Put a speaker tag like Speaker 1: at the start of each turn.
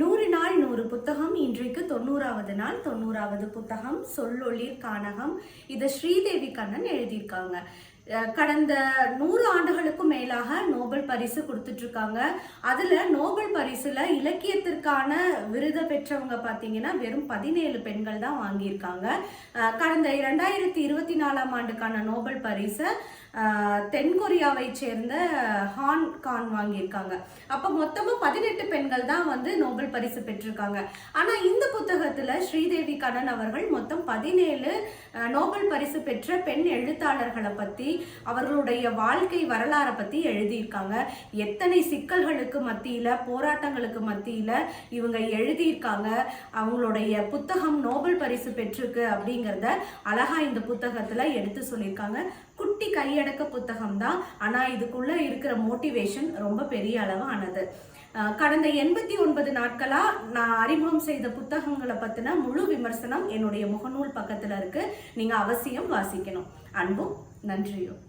Speaker 1: நூறு நாள் நூறு புத்தகம் இன்றைக்கு தொண்ணூறாவது நாள் தொண்ணூறாவது புத்தகம் சொல்லொளிர் கானகம் இதை ஸ்ரீதேவி கண்ணன் எழுதியிருக்காங்க. கடந்த நூறு ஆண்டுகளுக்கும் மேலாக நோபல் பரிசு கொடுத்துட்ருக்காங்க. அதில் நோபல் பரிசில் இலக்கியத்திற்கான விருதை பெற்றவங்க பார்த்தீங்கன்னா வெறும் பதினேழு பெண்கள் தான் வாங்கியிருக்காங்க. கடந்த இரண்டாயிரத்தி இருபத்தி நாலாம் ஆண்டுக்கான நோபல் பரிசை தென்கொரியாவை சேர்ந்த ஹான் கான் வாங்கியிருக்காங்க. அப்போ மொத்தமாக பதினெட்டு பெண்கள் தான் வந்து நோபல் பரிசு பெற்றிருக்காங்க. ஆனால் இந்த புத்தகத்தில் ஸ்ரீதேவி கண்ணன் அவர்கள் மொத்தம் பதினேழு நோபல் பரிசு பெற்ற பெண் எழுத்தாளர்களை பற்றி அவர்களுடைய வாழ்க்கை வரலாறை பற்றி எழுதியிருக்காங்க. எத்தனை சிக்கல்களுக்கு மத்தியில் போராட்டங்களுக்கு மத்தியில் இவங்க எழுதியிருக்காங்க. அவங்களுடைய புத்தகம் நோபல் பரிசு பெற்றிருக்கு அப்படிங்கிறத அழகா இந்த புத்தகத்தில் எடுத்து சொல்லியிருக்காங்க. குட்டி கையடக்க புத்தகம் தான் ஆனால் இதுக்குள்ளே இருக்கிற மோட்டிவேஷன் ரொம்ப பெரிய அளவானது கடந்த எண்பத்தி ஒன்பது நாட்களாக நான் அறிமுகம் செய்த புத்தகங்களை பற்றின முழு விமர்சனம் என்னுடைய முகநூல் பக்கத்தில் இருக்குது நீங்கள் அவசியம் வாசிக்கணும். அன்பும் நன்றியும்.